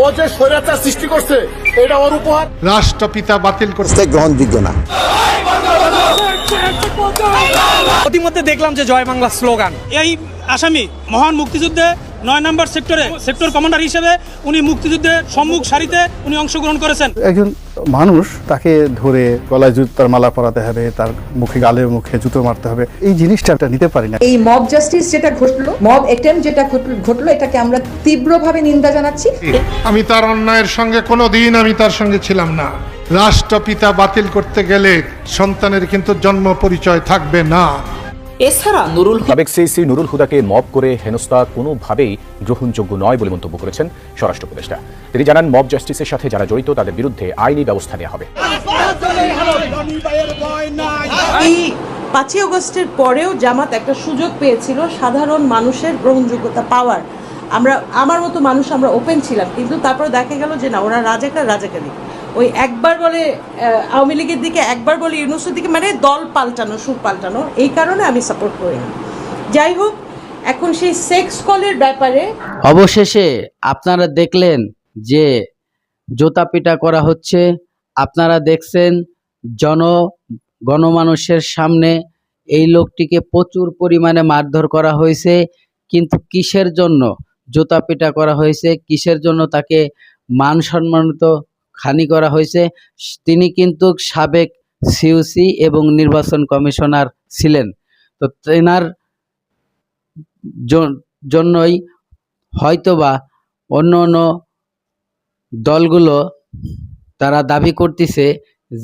ও যে স্বৈরাচার সৃষ্টি করছে এটা ওর উপহার। রাষ্ট্রপিতা বাতিল করতে গ্রহণযোগ্য না। ইতিমধ্যে দেখলাম যে জয় বাংলা স্লোগান। এই আসামি মহান মুক্তিযুদ্ধে নয় নম্বর সেক্টরে সেক্টর কমান্ডার হিসেবে উনি মুক্তিযুদ্ধে সম্মুখ সারিতে উনি অংশগ্রহণ করেছেন। একজন মানুষ তাকে ধরে গলায় জুতার মালা পরাতে হবে তার মুখে গালে মুখে জুতো মারতে হবে। এই জিনিসটা একটা নিতে পারি না। এই মব জাস্টিস যেটা ঘটলো মব অ্যাটেম্প যেটা ঘটলো এটাকে আমরা তীব্রভাবে নিন্দা জানাচ্ছি। আমি তার অন্যায়ের সঙ্গে কোনো দিন আমি তার সঙ্গে ছিলাম না। রাষ্ট্রপিতা বাতিল করতে গেলে সন্তানের কিন্তু জন্ম পরিচয় থাকবে না। এছাড়া নুরুল সাবেক সিইসি নুরুল হুদাকে মব করে হেনস্থা কোনোভাবেই গ্রহণযোগ্য নয় বলে মন্তব্য করেছেন স্বরাষ্ট্র উপদেষ্টা। তিনি জানান মব জাস্টিসের সাথে যারা জড়িত তাদের বিরুদ্ধে আইনি ব্যবস্থা নেওয়া হবে। পাঁচই অগস্টের পরেও জামাত একটা সুযোগ পেয়েছিল সাধারণ মানুষের গ্রহণযোগ্যতা পাওয়ার। আমরা আমার মতো মানুষ আমরা ওপেন ছিলাম কিন্তু তারপরে দেখা গেল যে না ওরা রাজাকার রাজাকারী। ওই একবার বলে আওয়ামী লীগের দিকে একবার বলে ইউনুসের দিকে মানে দল পাল্টানো, সুর পাল্টানো, এই কারণে আমি সাপোর্ট করি না। যাই হোক, এখন সেই সেক্স কলের ব্যাপারে অবশেষে আপনারা দেখলেন যে জোতা পিটা করা হচ্ছে। আপনারা দেখছেন জন, গণমানুষের সামনে এই লোকটিকে প্রচুর পরিমাণে মারধর করা হয়েছে। কিন্তু কিসের জন্য জোতা পিটা করা হয়েছে? কিসের জন্য তাকে মান সম্মানিত খানি করা হয়েছে। তিনি কিন্তু সাবেক সিউসি এবং নির্বাচন কমিশনার ছিলেন। তো তেনার জন- জন্যই হয়তোবা অন্য অন্য দলগুলো তারা দাবি করতেছে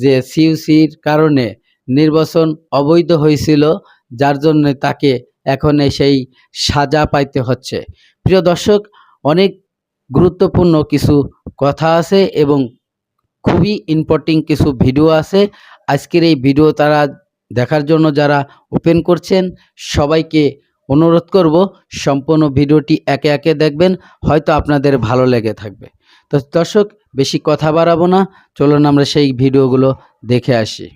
যে সিইউসির কারণে নির্বাচন অবৈধ হয়েছিল, যার জন্য তাকে এখন সেই সাজা পাইতে হচ্ছে। প্রিয় দর্শক, অনেক গুরুত্বপূর্ণ কিছু কথা আছে এবং খুবই ইম্পর্টিং কিছু ভিডিও আছে। আজকের এই ভিডিও তারা দেখার জন্য যারা ওপেন করছেন, সবাইকে অনুরোধ করব, সম্পূর্ণ ভিডিওটি একে একে দেখবেন, হয়তো আপনাদের ভালো লেগে থাকবে। তো দর্শক, বেশি কথা বাড়াবো না, চলুন আমরা সেই ভিডিওগুলো দেখে আসি।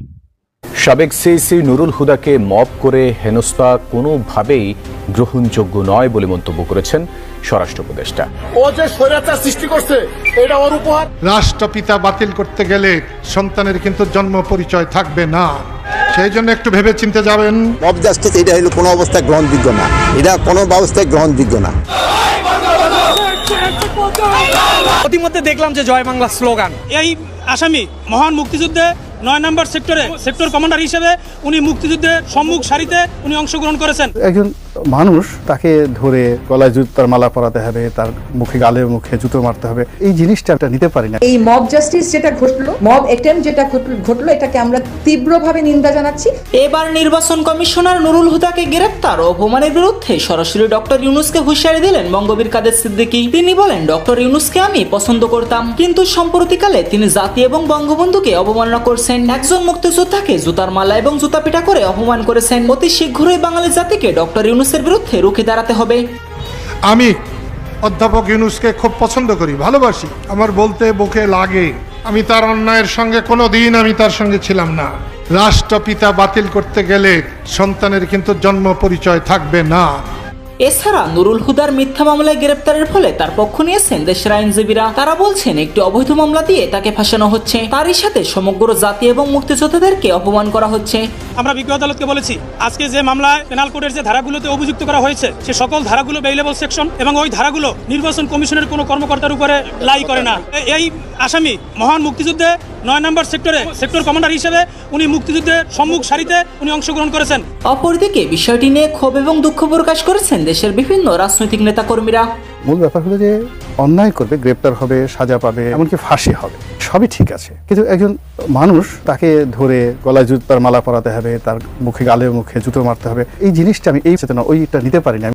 সাবেক সিইসি নুরুল হুদাকে মব করে হেনস্থা কোনোভাবেই গ্রহণযোগ্য নয় বলে মন্তব্য করেছেন স্বরাষ্ট্র উপদেষ্টা। ও যে স্বৈরাচার সৃষ্টি করছে এটা ওর উপহার। রাষ্ট্রপিতা বাতিল করতে গেলে সন্তানের কিন্তু জন্ম পরিচয় থাকবে না। সেই জন্য একটু ভেবে চিনতে যাবেন। মব জাস্টিস এটা হলো কোনো অবস্থায় গ্রহণযোগ্য না। এটা কোনো ব্যবস্থায় গ্রহণযোগ্য না। ইতিমধ্যে দেখলাম যে জয় বাংলা স্লোগান। এই আসামি মহান মুক্তিযুদ্ধে নয় নম্বর সেক্টরে সেক্টর কমান্ডার হিসেবে উনি মুক্তিযুদ্ধের সম্মুখ সারিতে উনি অংশগ্রহণ করেছেন। একজন মানুষ তাকে ধরে গলায় জুতার মালা পরাতে হবে তার মুখে গালে মুখে জুতো মারতে হবে। এই জিনিসটা একটা নিতে পারি না। এই মব জাস্টিস যেটা ঘটলো মব অ্যাটেম্প যেটা ঘটলো এটাকে আমরা তীব্রভাবে নিন্দা জানাচ্ছি। এবার নির্বাচন কমিশনার নুরুল হুদাকে গ্রেপ্তার ও অপমানের বিরুদ্ধে সরাসরি ডক্টর ইউনুসকে হুঁশিয়ারি দিলেন বঙ্গবীর কাদের সিদ্দিকী। তিনি বলেন ডক্টর ইউনুসকে আমি পছন্দ করতাম কিন্তু সম্প্রতিকালে তিনি জাতি এবং বঙ্গবন্ধুকে অবমাননা করছেন। একজন মুক্তিযোদ্ধাকে জুতার মালা এবং জুতা পিটা করে অপমান করেছেন। অতি শীঘ্রই বাঙালি জাতিকে ডক্টর ইউনুসের বিরুদ্ধে রুখে দাঁড়াতে হবে। আমি অধ্যাপক ইউনুসকে খুব পছন্দ করি, ভালোবাসি। আমার বলতে বুকে লাগে। আমি তার অন্যায়ের সঙ্গে কোনো দিন আমি তার সঙ্গে ছিলাম না। রাষ্ট্রপিতা বাতিল করতে গেলে সন্তানের কিন্তু জন্ম পরিচয় থাকবে না। এছাড়া নুরুল হুদার মিথ্যা মামলায় গ্রেপ্তারের ফলে তার পক্ষ নিয়েছেন দেশের আইনজীবীরা। তারা বলছেন, একটি অবৈধ মামলা দিয়ে তাকে ফাঁসানো হচ্ছে। তারই সাথে সমগ্র জাতি এবং মুক্তিযোদ্ধাদেরকে অপমান করা হচ্ছে। আমরা বিজ্ঞ আদালতকে বলেছি, আজকে যে মামলায় পেনাল কোডের যে ধারাগুলোতে অভিযুক্ত করা হয়েছে, সে সকল ধারাগুলো বেইলেবল সেকশন এবং ওই ধারাগুলো নির্বাচন কমিশনের কোনো কর্মকর্তার উপরে লাই করে না। এই আসামি মহান মুক্তিযুদ্ধে নয় নম্বর সেক্টরে সেক্টর কমান্ডার হিসেবে উনি মুক্তিযুদ্ধের সম্মুখ সারিতে উনি অংশগ্রহণ করেছেন। অপরদিকে বিষয়টি নিয়ে ক্ষোভ এবং দুঃখ প্রকাশ করেছেন দেশের বিভিন্ন রাজনৈতিক নেতাকর্মীরা। মূল ব্যাপার হলো যে অন্যায় করবে গ্রেপ্তার হবে সাজা পাবে এমনকি ফাঁসি হবে সবই ঠিক আছে। কিন্তু একজন মানুষ তাকে ধরে গলায় জুতার মালা পরাতে হবে তার মুখে গালে মুখে জুতো মারতে হবে এই জিনিসটা আমি এই চেতনা ওইটা নিতে পারি না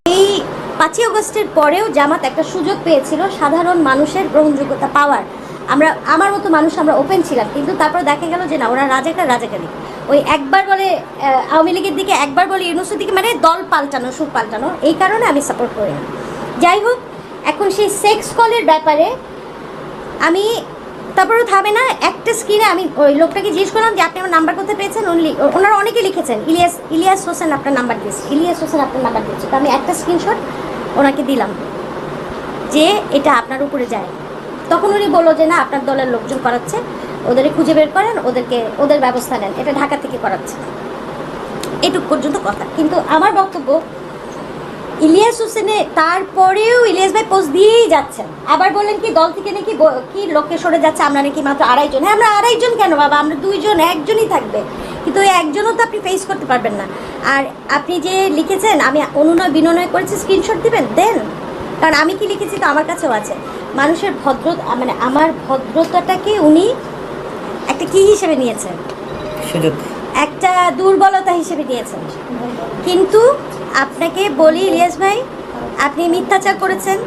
পাঁচই অগস্টের পরেও জামাত একটা সুযোগ পেয়েছিল সাধারণ মানুষের গ্রহণযোগ্যতা পাওয়ার। আমরা, আমার মতো মানুষ আমরা ওপেন ছিলাম, কিন্তু তারপর দেখা গেল যে না, ওরা রাজাকার, রাজাকারী। ওই একবার বলে আওয়ামী লীগের দিকে একবার বলে ইউনুসের দিকে মানে দল পাল্টানো, সুর পাল্টানো, এই কারণে আমি সাপোর্ট করি যাই হোক, এখন সেই সেক্স কলের ব্যাপারে আমি তারপরে থামে না, একটা স্ক্রিনে আমি ওই লোকটাকে জিজ্ঞেস করলাম যে, আপনি আমার নাম্বার কোথায় পেয়েছেন? উনি লি- ওনারা অনেকে লিখেছেন, ইলিয়াস ইলিয়াস হোসেন আপনার নাম্বার দিয়েছে, ইলিয়াস হোসেন আপনার নাম্বার দিয়েছে। তো আমি একটা স্ক্রিনশট ওনাকে দিলাম যে, এটা আপনার উপরে যায়। তখন উনি বলল যে, না, আপনার দলের লোকজন করাচ্ছে। ওদের খুঁজে বের করেন, ওদেরকে, ওদের ব্যবস্থা নেন। এটা ঢাকা থেকে করাচ্ছে। এটুক পর্যন্ত কথা। কিন্তু আমার বক্তব্য, ইলিয়াস হোসেনে তারপরেও ইলিয়াস ভাই পোস্ট দিয়েই যাচ্ছেন। আবার বললেন কি, দল থেকে নাকি কি লোকে সরে যাচ্ছে? আমরা নাকি মাত্র আড়াইজন হ্যাঁ আমরা আড়াইজন কেন বাবা? আমরা দুইজন, একজনই থাকবে। কিন্তু ওই একজনও তো আপনি ফেস করতে পারবেন না। আর আপনি যে লিখেছেন, আমি অনুনয় বিনয় করেছি স্ক্রিনশট দিবেন? দেন। কারণ আমি কি লিখেছি তো আমার কাছেও আছে। মানুষের ভদ্র মানে আমার ভদ্রতাটাকে উনি একটা কি হিসেবে নিয়েছেন? সুযোগ। একটা দুর্বলতা হিসেবে নিয়েছেন। কিন্তু আপনাকে বলি ইলিয়াস ভাই আপনি মিথ্যাচার করেছেন।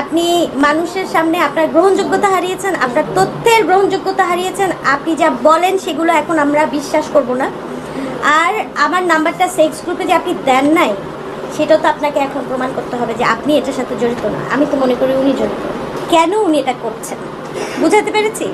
আপনি মানুষের সামনে আপনার গ্রহণযোগ্যতা হারিয়েছেন আপনার তথ্যের গ্রহণযোগ্যতা হারিয়েছেন। আপনি যা বলেন সেগুলো এখন আমরা বিশ্বাস করব না। আর আমার নাম্বারটা সেক্স গ্রুপে যে আপনি দেন নাই সেটা তো আপনাকে এখন প্রমাণ করতে হবে যে আপনি এটার সাথে জড়িত না। আমি তো মনে করি উনি জড়িত। কেন উনি এটা করছেন? বুঝাতে পেরেছি?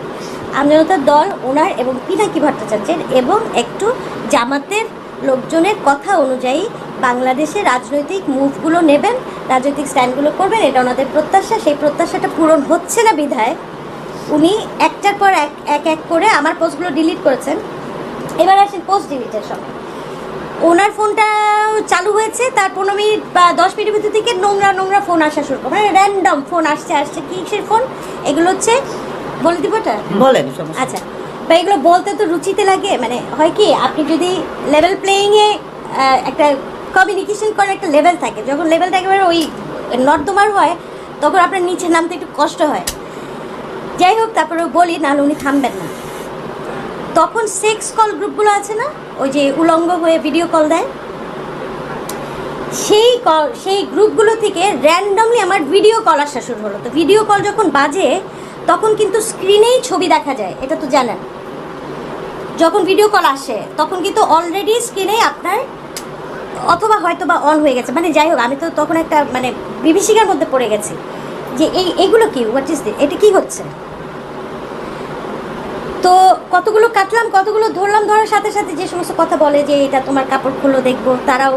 আমজনতার দল, ওনার এবং পিনাকি ভট্টাচার্যের এবং একটু জামাতের লোকজনের কথা অনুযায়ী বাংলাদেশে রাজনৈতিক মুভগুলো নেবেন, রাজনৈতিক স্ট্যান্ডগুলো করবেন, এটা ওনাদের প্রত্যাশা। সেই প্রত্যাশাটা পূরণ হচ্ছে না বিধায়। উনি একটার পর এক এক এক করে আমার পোস্টগুলো ডিলিট করেছেন। এবার আসেন পোস্ট ডিলিটের সময় ওনার ফোনটা চালু হয়েছে তার পনেরো মিনিট বা দশ মিনিটের ভিতর থেকে নোংরা নোংরা ফোন আসা শুরু করে মানে র্যান্ডম ফোন আসছে আসছে। কিসের ফোন? এগুলো হচ্ছে বলে দিব ওটা বলেন আচ্ছা। বা এগুলো বলতে তো রুচিতে লাগে মানে হয় কি আপনি যদি লেভেল প্লেয়িংয়ে একটা কমিউনিকেশন করার একটা লেভেল থাকে যখন লেভেলটা একেবারে ওই নর্দমার হয় তখন আপনার নিচে নামতে একটু কষ্ট হয়। যাই হোক তারপরে বলি নাহলে উনি থামবেন না। তখন সেক্স কল গ্রুপগুলো আছে না? ওই যে উলঙ্গ হয়ে ভিডিও কল দেয়। সেই কল সেই গ্রুপগুলো থেকে র্যান্ডমলি আমার ভিডিও কল আসা শুরু হলো। তো ভিডিও কল যখন বাজে, তখন কিন্তু স্ক্রিনেই ছবি দেখা যায়, এটা তো জানেন। যখন ভিডিও কল আসে, তখন কিন্তু অলরেডি স্ক্রিনে আপনার, অথবা হয়তো বা অন হয়ে গেছে। মানে যাই হোক, আমি তো তখন একটা মানে বিভীষিকার মধ্যে পড়ে গেছি। যে এই, এগুলো কি? হোয়াট ইজ এটা কি হচ্ছে? তো কতগুলো কাটলাম, কতগুলো ধরলাম, ধরার সাথে সাথে যে সমস্ত কথা বলে যে এটা তোমার কাপড় খুলো দেখব, তারাও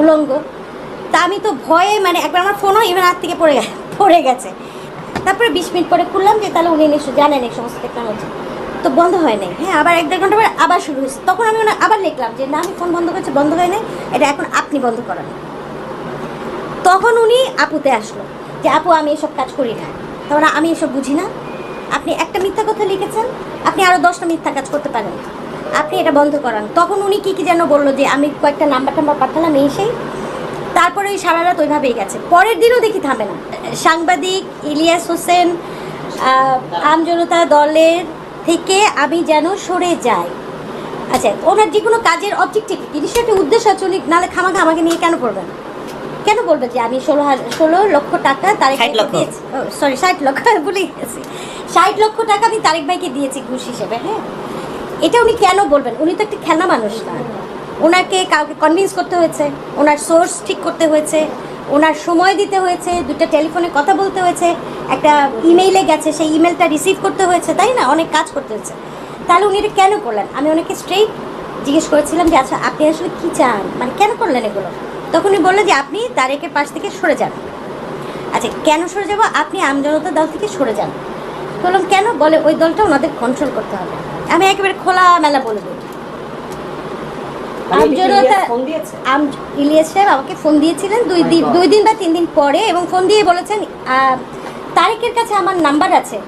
উলঙ্গ। তা আমি তো ভয়ে মানে একবার আমার ফোনও ইভেন হাত থেকে পড়ে পড়ে গেছে। তারপরে বিশ মিনিট পরে খুললাম যে তাহলে উনি নিশ্চয় জানেন এই সমস্ত টেকনোলজি তো বন্ধ হয় নাই। হ্যাঁ আবার এক দেড় ঘণ্টা পরে আবার শুরু হয়েছে। তখন আমি ওনার আবার লিখলাম যে, না, আমি ফোন বন্ধ করেছি, বন্ধ হয় নাই। এটা এখন আপনি বন্ধ করান। তখন উনি আপুতে আসলো যে, আপু, আমি এসব কাজ করি না। তখন আমি এসব বুঝি না। আপনি একটা মিথ্যা কথা লিখেছেন, আপনি আরও দশটা মিথ্যা কাজ করতে পারেন। আপনি এটা বন্ধ করান। তখন উনি কী কী যেন বলল যে, আমি কয়েকটা নাম্বার টাম্বার পাঠালাম, এই সেই। তারপরে ওই সারা রাত ওইভাবেই গেছে। পরের দিনও দেখি থামে না। সাংবাদিক ইলিয়াস হোসেন আমজনতা দলের থেকে আমি যেন সরে যাই। আচ্ছা ওনার যে কোনো কাজের অবজেক্টিভ জিনিসটা একটা উদ্দেশ্য উনি নাহলে খামাখা আমাকে নিয়ে কেন পড়বেন কেন বলবে যে আমি ষোলো হাজার ষোলো লক্ষ টাকা তারেক। দিয়েছি? সরি ষাট লক্ষ ভুলে গেছি। ষাট লক্ষ টাকা আমি তারেক ভাইকে দিয়েছি ঘুষ হিসেবে হ্যাঁ? এটা উনি কেন বলবেন? উনি তো একটা খেলনা মানুষ না। ওনাকে কাউকে কনভিন্স করতে হয়েছে ওনার সোর্স ঠিক করতে হয়েছে ওনার সময় দিতে হয়েছে দুটো টেলিফোনে কথা বলতে হয়েছে একটা ইমেইলে গেছে সেই ইমেলটা রিসিভ করতে হয়েছে তাই না? অনেক কাজ করতে হয়েছে। তাহলে উনি এটা কেন করলেন? আমি ওনাকে স্ট্রেইট জিজ্ঞেস করেছিলাম যে আচ্ছা আপনি আসলে কী চান? মানে কেন করলেন এগুলো? তখন উনি বললেন যে আপনি তারেকের পাশ থেকে সরে যান। আচ্ছা কেন সরে যাব? আপনি আম আমজনতা দল থেকে সরে যান। বললাম কেন? বলে ওই দলটা ওনাদের কন্ট্রোল করতে হবে। আমি একেবারে খোলা মেলা বলে দিই। আমজনতা আম ইলিয়াস সাহেব আমাকে ফোন দিয়েছিলেন দুই দিন দুই দিন বা তিন দিন পরে এবং ফোন দিয়ে বলেছেন তারেকের কাছে আমার নাম্বার আছে।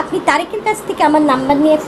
আপনি তারেকের কাছ থেকে আমার নাম্বার নিয়ে